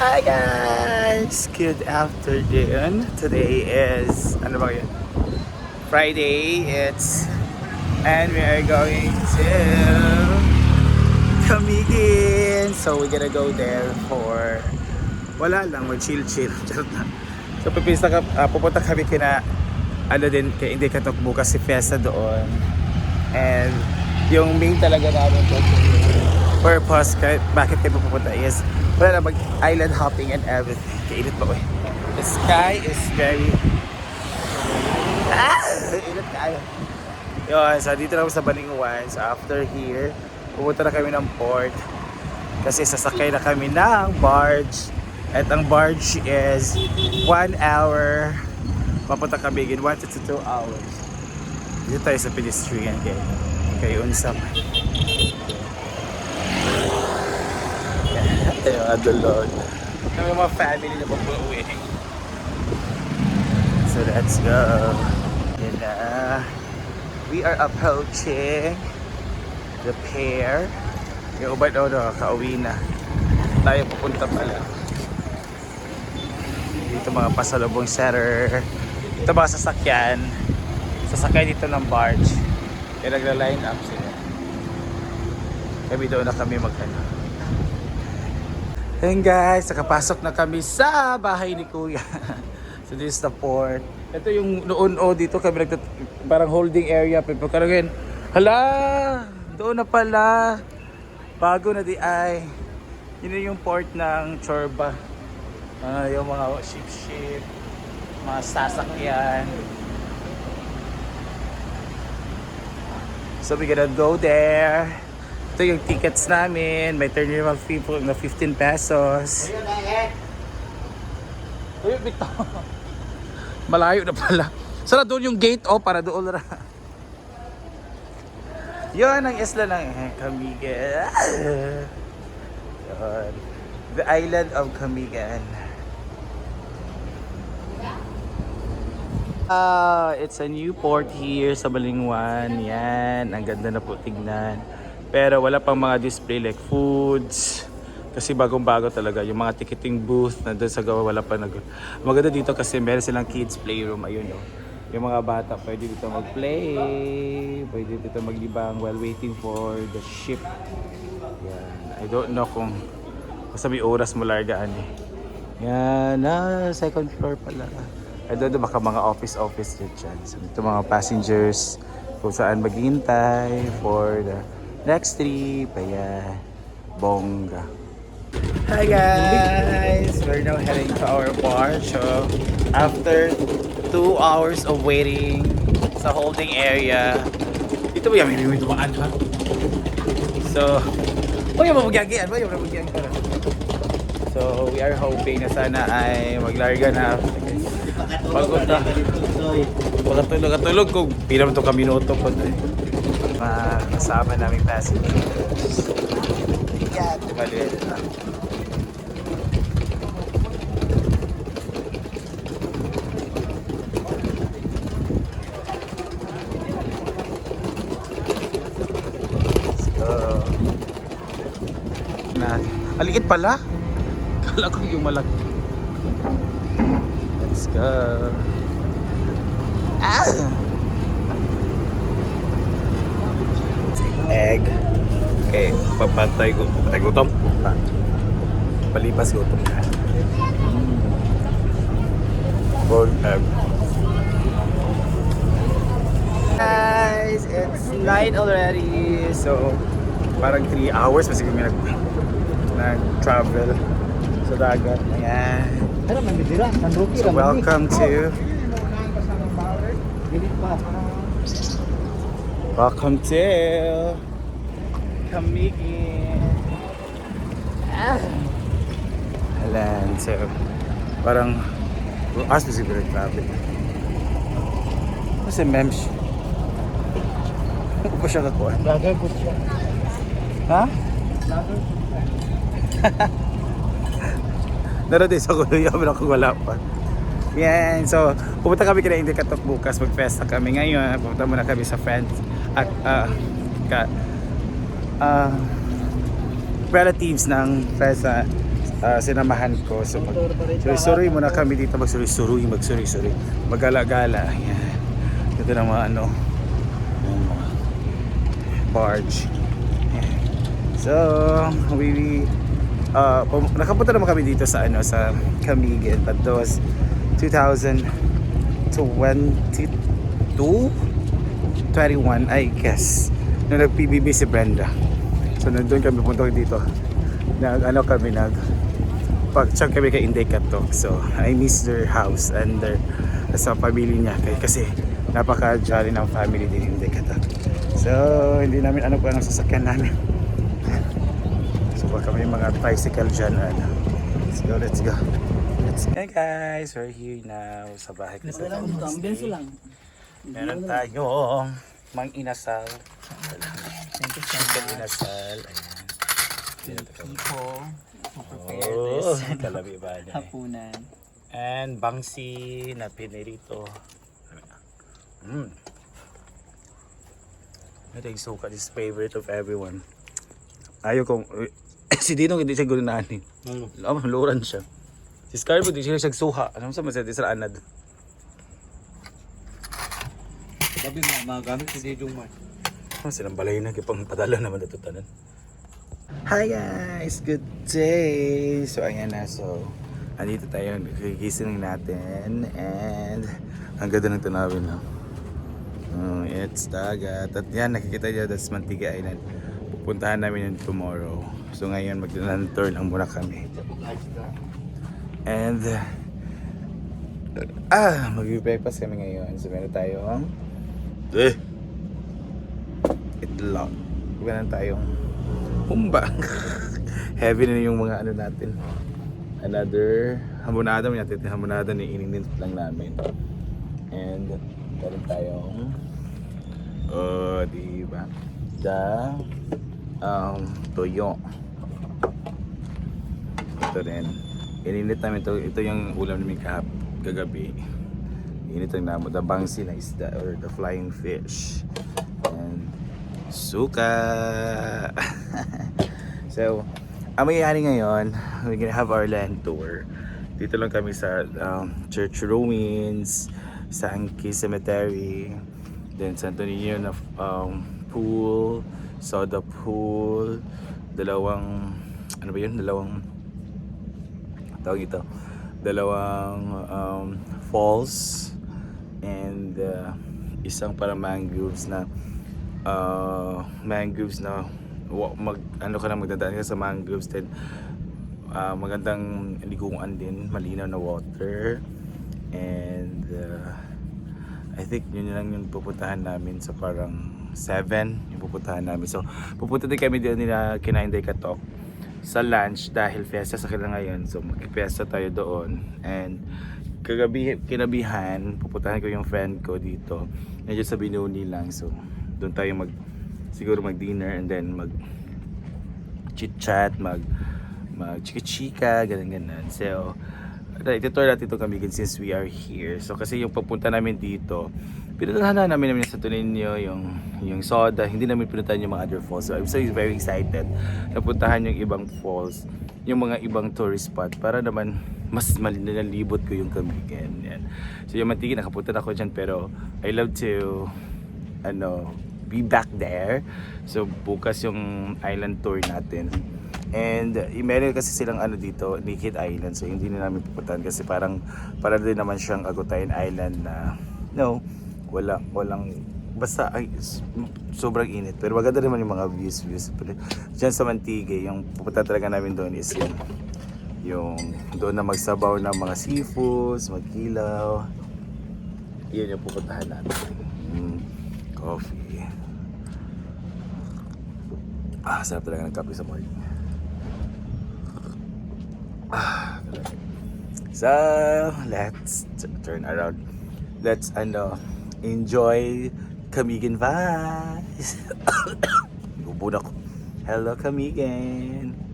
Hi guys! Good afternoon. Today is, ano ba yun? Friday. It's, and we are going to Camiguin. So we're gonna go there for, wala lang, mag-chill-chill. Charot lang. So pipista ka, ah, pupunta kami kina, ano din, kay hindi katok bukas si Fiesta doon. And yung main talaga namin purpose kahit bakit kayo pupunta is wala na mag island hopping and everything. Kainit ba ko eh. The sky is very ah! Init tayo. Yun, so dito na kami sa Balinguan. So after here, pupunta na kami ng port. Kasi sasakay na kami ng barge. At ang barge is 1 hour. Papunta kami in 1 to 2 hours. Dito tayo sa pedestrian kay kay Unsam. Ayun, adulod. Kami mga family na papuwi. So let's go. Yan na. We are approaching the pier. Yung ubad o no, kauwi na. Tayo pupunta pala. Dito mga pasalubong setter. Ito mga sasakyan. Sasakay dito ng barge. Kaya nagla-line up sila. Kami doon na kami mag-ano. Ayun guys, nakapasok na kami sa bahay ni Kuya. so this is the port. Ito yung noon o dito kami nagtat parang holding area. Pero karagin, hala, doon na pala. Bago na di ay. Yun yung port ng Chorba. Ah, yung mga ship-ship, mga sasakyan. So we gonna go there. Ito yung tickets namin. May terminal fee po na 15 pesos. Uy, bito. Malayo na pala. Sana doon yung gate oh para doon na. Yun ang isla ng Camigan. Yun. The island of Camigan. Ah, it's a new port here sa Balingwan. Yan, ang ganda na po tignan. Pero wala pang mga display like foods. Kasi bagong-bago talaga. Yung mga ticketing booth na doon sa gawa wala pa nag... Maganda dito kasi meron silang kids playroom. Ayun oh. Yung mga bata pwede dito mag-play. Pwede dito maglibang while waiting for the ship. Yan. I don't know kung basta oras mo largaan eh. Yan, na second floor pala. I don't know, baka mga office-office dyan. So, ito mga passengers kung saan maghihintay for the next trip. Ayan, bongga. Hi guys! We're now heading to our bar. So, after two hours of waiting sa holding area, dito ba yung may dumaan ha? So, oh yung mamagyagian, ba yung mamagyagian para. So, we are hoping na sana ay maglarga na. Pagod na. Pagkatulog, katulog kung pilam to kami minuto po. Eh. Mga kasama naming passengers. Yan, maliit na. Aliit pala. Kala ko yung malaki. Let's go. Ah! Egg. Okay, papatay ko. Papatay gutom. Pa. Palipas gutom na. Boiled egg. Guys, it's night already. So, parang 3 hours kasi kami nag nag-travel sa dagat. Ayan. Pero may bidira, So welcome to Welcome to Kamigin. Ah. Alan, so parang as mo siguro travel. Kasi mems. Ano pa siya kakuha? Vlogger po siya. Ha? Vlogger siya. Naroon sa kuya, pero kung wala pa. Yan, so pupunta kami kina Hindi Katok bukas, mag-festa kami ngayon. Pupunta muna kami sa friends at ah, ka, ah, relatives ng friends na ah, sinamahan ko. So mag suri muna kami dito magsuri-suri, magsuri-suri. Magala-gala. Ayan. Ito ng mga ano, yung mga barge. So, we uh, pum- nakapunta naman kami dito sa ano sa Camigan but that was 2022 21 I guess nung nag-PBB si Brenda. So nandun kami punta dito. Nag ano kami nag pag-check kami kay Inday Katok. So I miss their house and their sa family niya. Kay kasi napaka jolly ng family din Inday Katok. So hindi namin ano kung anong sasakyan namin. So baka may mga tricycle dyan ano. let's go let's go. Hey guys, we're here now. Sa bahay ko sa Ambience lang. Meron tayong mang inasal. Mang inasal. Ayan. Tipo. Oh, kalabi ba na? Hapunan. And bangsi na pinirito. Mm. Ito yung suka, this is favorite of everyone. Ayaw kong, si Dinong hindi siya gulinaan eh. Ano? luran siya. Si Scarbo, hindi siya siya Ano sa masaya, di sa anad. Sabi mo, magamit si Didong man. Oh, silang balay na kipang padala naman ito tanan. Hi guys! Good day! So ayan na, so andito tayo, nagigising natin and ang ganda ng tanawin no? Oh, it's dagat. At yan, nakikita niyo, that's Mantiga Island. Pupuntahan namin yun tomorrow. So ngayon, magdalan tour lang muna kami. And ah, mag-breakfast kami ngayon. So meron tayong eh, itlog. Meron tayong humba. Heavy na yung mga ano natin. Another hamonada mo natin. Hamonada ni ininit lang namin. And meron tayong oh, di ba? The um, toyo. Ito rin. Ininit namin to. Ito yung ulam namin kahap kagabi. Init ang namo. The bangsi na isda or the flying fish. And suka. so, ang mangyayari ngayon, we're gonna have our land tour. Dito lang kami sa um, church ruins, sa Anki Cemetery, then Santo Niño na um, pool, soda pool, dalawang, ano ba yun? Dalawang, tawag ito, dalawang um, falls, and uh, isang para mangroves na uh, mangroves na mag ano ka na magdadaan ka sa mangroves then uh, magandang liguan din malinaw na water. And uh, I think yun lang yung pupuntahan namin sa parang 7 yung pupuntahan namin. So pupunta din kami din nila kinainday katok sa lunch dahil fiesta sa kanila ngayon. So magpiesta tayo doon. And kagabi kinabihan pupuntahan ko yung friend ko dito. Medyo sa Binuni lang so doon tayo mag siguro mag dinner and then mag chit chat mag mag chika chika ganun ganun. So itutur natin ito kami since we are here. So kasi yung pagpunta namin dito pinuntahan na namin namin sa Tuninyo yung yung soda. Hindi namin pinuntahan yung mga other falls. So I'm so very excited napuntahan yung ibang falls yung mga ibang tourist spot para naman mas malinalibot ko yung Camigan yan. so yung Mantigi nakapunta na ako dyan pero I love to ano be back there so bukas yung island tour natin And uh, meron kasi silang ano dito, Naked Island. So hindi na namin pupuntahan kasi parang para din naman siyang Agutayan Island na no, wala walang basta ay, sobrang init. Pero maganda naman yung mga views views. Pero diyan sa Mantige, yung pupunta talaga namin doon is yung yung doon na magsabaw ng mga seafoods, magkilaw. Yun yung pupuntahan natin. Mm, coffee. Ah, sarap talaga ng kape sa morning. So, let's turn around. Let's ano, enjoy Kamigan vibes. Bubuna ko. Hello Kamigan.